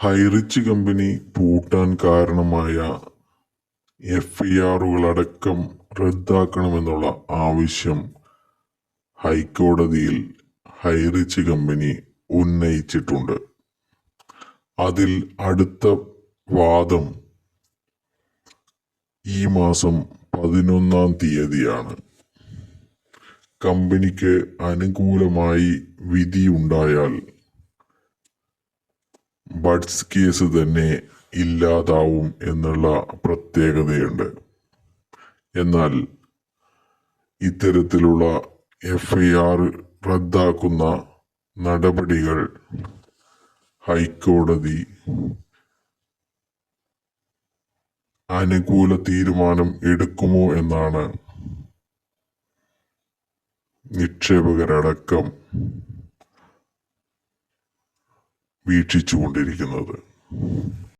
Highrich company പൂട്ടാൻ കാരണമായ F I ആറുകളടക്കം റദ്ദാക്കണമെന്നുള്ള ആവശ്യം ഹൈക്കോടതിയിൽ ഹൈറിച്ച് കമ്പനി ഉന്നയിച്ചിട്ടുണ്ട്. അതിൽ അടുത്ത വാദം ഈ മാസം പതിനൊന്നാം തീയതിയാണ്. കമ്പനിക്ക് അനുകൂലമായി വിധിയുണ്ടായാൽ ബഡ്സ് കേസ് തന്നെ ഇല്ലാതാവും എന്നുള്ള പ്രത്യേകതയുണ്ട്. എന്നാൽ ഇത്തരത്തിലുള്ള എഫ് ഐ ആർ റദ്ദാക്കുന്ന നടപടികൾ ഹൈക്കോടതി അനുകൂല തീരുമാനം എടുക്കുമോ എന്നാണ് നിക്ഷേപകരടക്കം വീക്ഷിച്ചുകൊണ്ടിരിക്കുന്നത്.